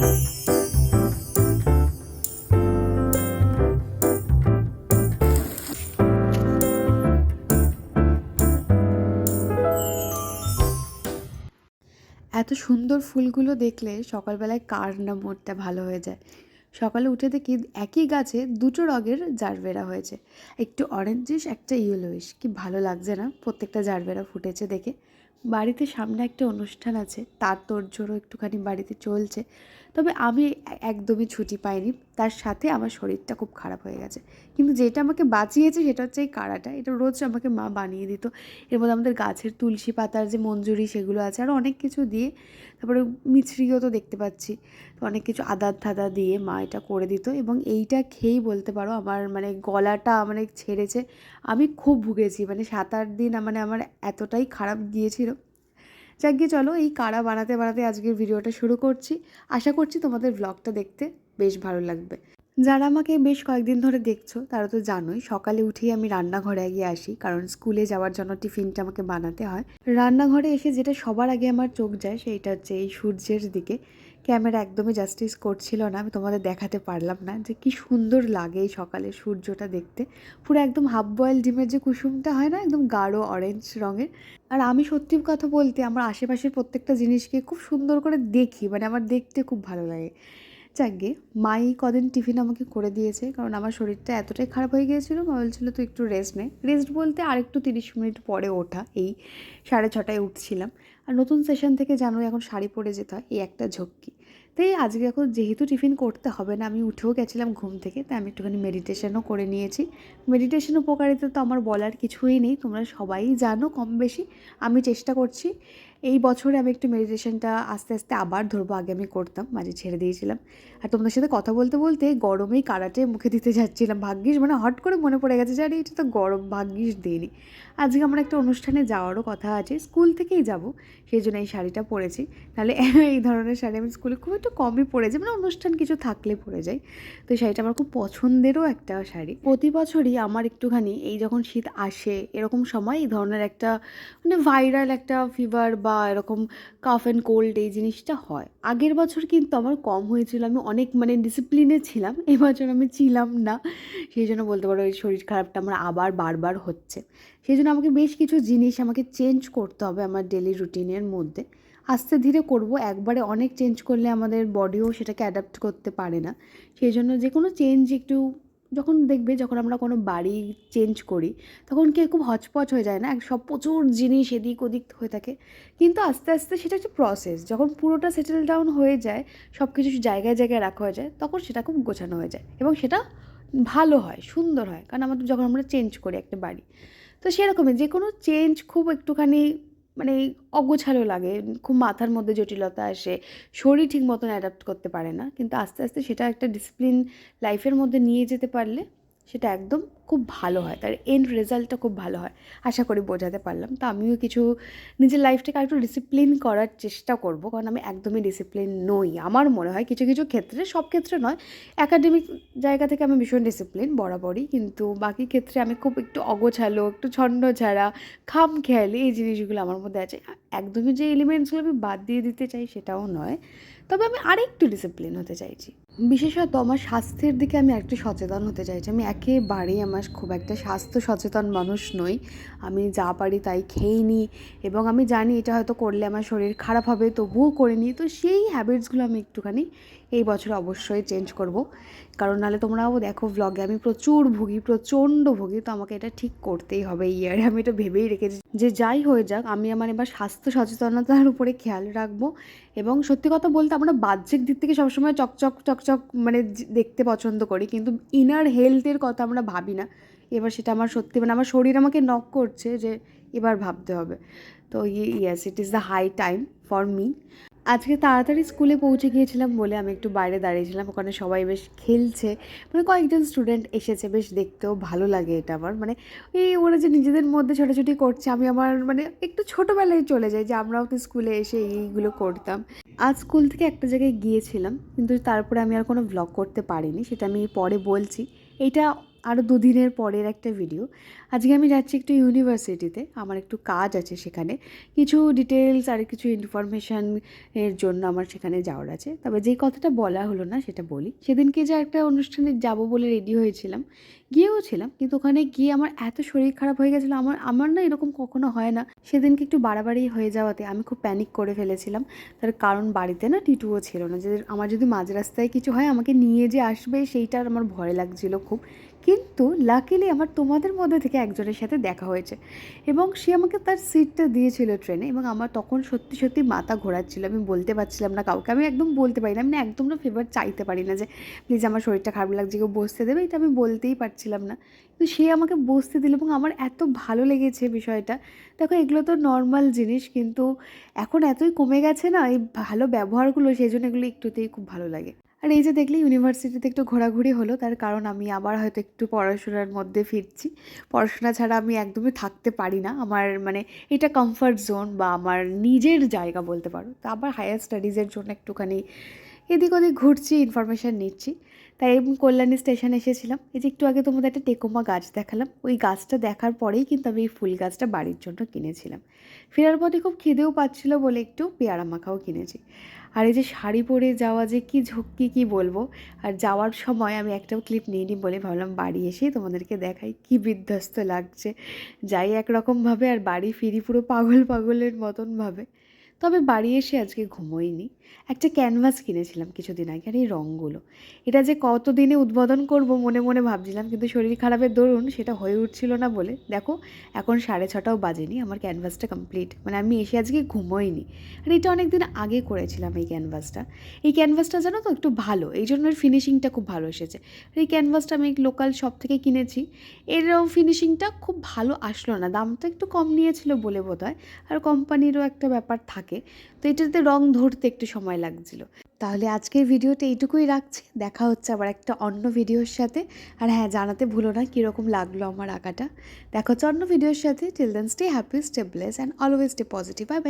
এত সুন্দর ফুলগুলো দেখলে সকালবেলায় কার না মনটা ভালো হয়ে যায়। সকালে উঠে দেখি একই গাছে দুটো রঙের জারবেরা হয়েছে। একটু অরেঞ্জিশ একটা ইয়েলোইশ কি ভালো লাগছে না? প্রত্যেকটা জারবেরা ফুটেছে দেখে। বাড়িতে সামনে একটা অনুষ্ঠান আছে, তার তোর তোড়জোড়ও একটুখানি বাড়িতে চলছে। তবে আমি একদমই ছুটি পাইনি। তার সাথে আমার শরীরটা খুব খারাপ হয়ে গেছে। কিন্তু যেটা আমাকে বাঁচিয়েছে সেটা হচ্ছে এই কাড়াটা। এটা রোজ আমাকে মা বানিয়ে দিত। এর মধ্যে আমাদের গাছের তুলসী পাতার যে মঞ্জুরি সেগুলো আছে আরও অনেক কিছু দিয়ে তারপরে মিছরিও তো দেখতে পাচ্ছি। তো অনেক কিছু আদার থাদা দিয়ে মা এটা করে দিত এবং এইটা খেয়েই বলতে পারো আমার মানে গলাটা মানে ছেড়েছে। আমি খুব ভুগেছি মানে সাত আট দিন মানে আমার এতটাই খারাপ গিয়েছিল। যাক গিয়ে চলো এই কাড়া বানাতে বানাতে আজকের ভিডিওটা শুরু করছি। আশা করছি তোমাদের ব্লগটা দেখতে বেশ ভালো লাগবে। যারা আমাকে বেশ কয়েকদিন ধরে দেখছ, তারা তো জানোই সকালে উঠেই আমি রান্নাঘরে গিয়ে আসি, কারণ স্কুলে যাওয়ার জন্য টিফিনটা আমাকে বানাতে হয়। রান্নাঘরে এসে যেটা সবার আগে আমার চোখ যায়, সেইটা হচ্ছে এই সূর্যের দিকে। ক্যামেরা একদমই জাস্টিস করছিল না, আমি তোমাদের দেখাতে পারলাম না যে কি সুন্দর লাগে এই সকালে সূর্যটা দেখতে। পুরো একদম হাফ বয়েল ডিমের যে কুসুমটা হয় না, একদম গাঢ় অরেঞ্জ রঙের। আর আমি সত্যি কথা বলতে, আমার আশেপাশের প্রত্যেকটা জিনিসকে খুব সুন্দর করে দেখি মানে আমার দেখতে খুব ভালো লাগে। যাকগে মাই কদিন টিফিন আমাকে করে দিয়েছে, কারণ আমার শরীরটা এতটাই খারাপ হয়ে গিয়েছিল, মা বলছিল তুই একটু রেস্ট নে। রেস্ট বলতে আরেকটু তিরিশ মিনিট পরে ওঠা, এই সাড়ে ছটায় উঠছিলাম। আর নতুন সেশন থেকে জানো এখন শাড়ি পরে যেতে হয়, এই একটা ঝক্কি। তাই আজকে এখন যেহেতু টিফিন করতে হবে না, আমি উঠেও গেছিলাম ঘুম থেকে, তাই আমি একটুখানি মেডিটেশনও করে নিয়েছি। মেডিটেশন উপকারিতা তো আমার বলার কিছুই নেই, তোমরা সবাই জানো কম বেশি আমি চেষ্টা করছি এই বছরে আমি একটু মেডিটেশনটা আস্তে আস্তে আবার ধরবো। আগে আমি করতাম, মাঝে ছেড়ে দিয়েছিলাম। আর তোমাদের সাথে কথা বলতে বলতে গরমেই কারাটে মুখে দিতে যাচ্ছিলাম। ভাগ্যিস মানে হট করে মনে পড়ে গেছে যে, আরে, এটা তো গরম, ভাগ্যিস দিইনি আজকে আমার একটা অনুষ্ঠানে যাওয়ারও কথা আছে। স্কুল থেকেই যাব, সেই জন্য এই শাড়িটা পরেছি। তাহলে এই ধরনের শাড়ি আমি স্কুলে খুব একটু কমই পরে যাই। মানে অনুষ্ঠান কিছু থাকলে পরে যাই। তো শাড়িটা আমার খুব পছন্দেরও একটা শাড়ি। প্রতি বছরই আমার একটুখানি এই যখন শীত আসে, এরকম সময় এই ধরনের একটা মানে ভাইরাল একটা ফিভার বা এরকম কাফ অ্যান্ড কোল্ড এই জিনিসটা হয়। আগের বছর কিন্তু আমার কম হয়েছিল, আমি অনেক মানে ডিসিপ্লিনে ছিলাম, এবছর আমি ছিলাম না। সেই জন্য বলতে পারো এই শরীর খারাপটা আমার আবার বারবার হচ্ছে। সেই জন্য আমাকে বেশ কিছু জিনিস আমাকে চেঞ্জ করতে হবে আমার ডেলি রুটিনের মধ্যে। আস্তে ধীরে করব, একবারে অনেক চেঞ্জ করলে আমাদের বডিও সেটাকে অ্যাডাপ্ট করতে পারে না। সেই জন্য যে কোনো চেঞ্জ একটু যখন দেখবে যখন আমরা কোনো বাড়ি চেঞ্জ করি, তখন কি খুব হচপচ হয়ে যায় না? এক সব প্রচুর জিনিস এদিক ওদিক হয়ে থাকে। কিন্তু আস্তে আস্তে সেটা একটা প্রসেস যখন পুরোটা সেটেল ডাউন হয়ে যায় সব কিছু জায়গায় জায়গায় রাখা হয়ে যায়, তখন সেটা খুব গোছানো হয়ে যায় এবং সেটা ভালো হয়, সুন্দর হয়। কারণ আমাদের যখন আমরা চেঞ্জ করি একটা বাড়ি, তো সেরকমই যে কোনো চেঞ্জ খুব একটুখানি মানে অগোছালো লাগে, খুব মাথার মধ্যে জটিলতা আসে শরীর ঠিক মতন অ্যাডাপ্ট করতে পারে না। কিন্তু আস্তে আস্তে সেটা একটা ডিসিপ্লিন লাইফের মধ্যে নিয়ে যেতে পারলে সেটা একদম খুব ভালো হয়। তার এন্ড রেজাল্টটা খুব ভালো হয়। আশা করি বোঝাতে পারলাম। তো আমিও কিছু নিজের লাইফটাকে আরেকটু ডিসিপ্লিন করার চেষ্টা করব। কারণ আমি একদমই ডিসিপ্লিন নই। আমার মনে হয় কিছু কিছু ক্ষেত্রে, সব ক্ষেত্রে নয়। একাডেমিক জায়গা থেকে আমি ভীষণ ডিসিপ্লিন বরাবরই। কিন্তু বাকি ক্ষেত্রে আমি খুব একটু অগোছালো, একটু ছন্ন ছাড়া, খাম খেয়ালি এই জিনিসগুলো আমার মধ্যে আছে। একদমই যে এলিমেন্টসগুলো আমি বাদ দিয়ে দিতে চাই সেটাও নয়। তবে আমি আরেকটু ডিসিপ্লিন হতে চাইছি। বিশেষত আমার স্বাস্থ্যের দিকে আমি একটু সচেতন হতে চাইছি। আমি একেবারেই আমার খুব একটা স্বাস্থ্য সচেতন মানুষ নই। আমি যা পারি তাই খেয়ে নিই এবং আমি জানি এটা হয়তো করলে আমার শরীর খারাপ হবে, তবুও করে নিই। তো সেই হ্যাবিটসগুলো আমি একটুখানি এই বছর অবশ্যই চেঞ্জ করব। কারণ নাহলে তোমরাও দেখো ভ্লগে আমি প্রচুর ভুগি, প্রচণ্ড ভুগি, তো আমাকে এটা ঠিক করতেই হবে ইয়ারে আমি এটা ভেবেই রেখেছি যে যাই হয়ে যাক, আমি আমার এবার স্বাস্থ্য সচেতনতার উপরে খেয়াল রাখব এবং সত্যি কথা বলতে আমরা বাহ্যিক দিক থেকে সবসময় চকচক চকচক মানে দেখতে পছন্দ করি, কিন্তু ইনার হেলথের কথা আমরা ভাবি না। এবার সেটা আমার সত্যি মানে আমার শরীর আমাকে নক করছে যে এবার ভাবতে হবে। তো yes it is the high time for me আজকে তাড়াতাড়ি স্কুলে পৌঁছে গিয়েছিলাম বলে আমি একটু বাইরে দাঁড়িয়েছিলাম। ওখানে সবাই বেশ খেলছে। মানে কয়েকজন স্টুডেন্ট এসেছে, বেশ দেখতেও ভালো লাগে এটা আমার। মানে এই ওরা যে নিজেদের মধ্যে ছোটাছুটি করছে, আমি আমার মানে একটু ছোটোবেলায় চলে যাই যে আমরাও তো স্কুলে এসে এইগুলো করতাম। আজ স্কুল থেকে একটা জায়গায় গিয়েছিলাম, কিন্তু তারপরে আমি আর কোনো ব্লগ করতে পারিনি, সেটা আমি পরে বলছি। এটা আরও দুদিনের পরের একটা ভিডিও আজকে আমি যাচ্ছি একটু ইউনিভার্সিটিতে, আমার একটু কাজ আছে সেখানে। কিছু ডিটেলস আর কিছু ইনফরমেশান এর জন্য আমার সেখানে যাওয়ার আছে। তবে যেই কথাটা বলা হলো না সেটা বলি। সেদিনকে যে একটা অনুষ্ঠানে যাব বলে রেডি হয়েছিলাম। গিয়েও ছিলাম, কিন্তু ওখানে গিয়ে আমার এত শরীর খারাপ হয়ে গেছিল। আমার আমার না এরকম কখনো হয় না। সেদিনকে একটু বাড়াবাড়ি হয়ে যাওয়াতে আমি খুব প্যানিক করে ফেলেছিলাম। তার কারণ বাড়িতে না টিটুও ছিল না। যে আমার যদি মাঝ রাস্তায় কিছু হয়, আমাকে নিয়ে যে আসবে সেইটার আমার ভয় লাগছিল খুব। কিন্তু লাকিলি আমার তোমাদের মধ্যে থেকে একজনের সাথে দেখা হয়েছে। এবং সে আমাকে তার সিটটা দিয়েছিল ট্রেনে এবং আমার তখন সত্যি সত্যি মাথা ঘোরাচ্ছিল। আমি বলতে পারছিলাম না কাউকে। আমি একদম বলতে পারি না। আমি একদম না ফেভার চাইতে পারি না যে প্লিজ আমার শরীরটা খারাপ লাগছে, কেউ বসতে দেবে? এটা আমি বলতেই পারছিলাম না। কিন্তু সে আমাকে বসতে দিল এবং আমার এত ভালো লেগেছে বিষয়টা। দেখো, এগুলো তো নর্মাল জিনিস কিন্তু এখন এতই কমে গেছে না, এই ভালো ব্যবহারগুলো সেই জন্য এগুলো একটুতেই খুব ভালো লাগে। আর এই যে দেখলে ইউনিভার্সিটিতে একটু ঘোরাঘুরি হলো, তার কারণ আমি আবার হয়তো একটু পড়াশোনার মধ্যে ফিরছি। পড়াশোনা ছাড়া আমি একদমই থাকতে পারি না। আমার মানে এটা কমফর্ট জোন বা আমার নিজের জায়গা বলতে পারো। তো আবার হায়ার স্টাডিজের জন্য একটুখানি এদিক ওদিক ঘুরছি ইনফরমেশান নিচ্ছি। তাই কল্যাণী স্টেশন এসেছিলাম। এই যে একটু আগে তোমাদের একটা টেকোমা গাছ দেখালাম। ওই গাছটা দেখার পরেই কিন্তু আমি এই ফুল গাছটা বাড়ির জন্য কিনেছিলাম। ফেরার পথে খুব খিদেও পাচ্ছিলো বলে একটু পেয়ারা মাখাও কিনেছি। আর এই যে শাড়ি পরে যাওয়া যে কি ঝক্কি কি বলব? আর যাওয়ার সময় আমি একটাও ক্লিপ নিয়ে নিই বলে ভাবলাম বাড়ি এসে তোমাদেরকে দেখাই। কি বিধ্বস্ত লাগছে। যাই একরকমভাবে আর বাড়ি ফিরি পুরো পাগল পাগলের মতনভাবে তবে বাড়ি এসে আজকে ঘুমোইনি। একটা ক্যানভাস কিনেছিলাম কিছুদিন আগে, আর এই রঙগুলো। এটা যে কতদিনে উদ্বোধন করব মনে মনে ভাবছিলাম, কিন্তু শরীর খারাপের দরুন সেটা হয়ে উঠছিল না বলে। দেখো, এখন সাড়ে ছটাও বাজেনি, আমার ক্যানভাসটা কমপ্লিট মানে আমি এসে আজকে ঘুমোইনি। আর এটা অনেক দিন আগে করেছিলাম এই ক্যানভাসটা এই ক্যানভাসটা জানো তো একটু ভালো, এই জন্য এর ফিনিশিংটা খুব ভালো এসেছে। এই ক্যানভাসটা আমি লোকাল শপ থেকে কিনেছি। এর ফিনিশিংটা খুব ভালো আসলো না, দামটা একটু কম নিয়েছিল বলে বোধ হয় আর কোম্পানিরও একটা ব্যাপার থাকে তো এটাতে রং ধরতে একটু সময় লাগছিল। তাহলে আজকের ভিডিওটা এইটুকুই রাখছি। দেখা হচ্ছে আবার একটা অন্য ভিডিওর সাথে। আর হ্যাঁ জানাতে ভুলো না কীরকম লাগল আমার আঁকাটা। দেখা হচ্ছে অন্য ভিডিওর সাথে। Till then stay happy stay bless and always stay positive bye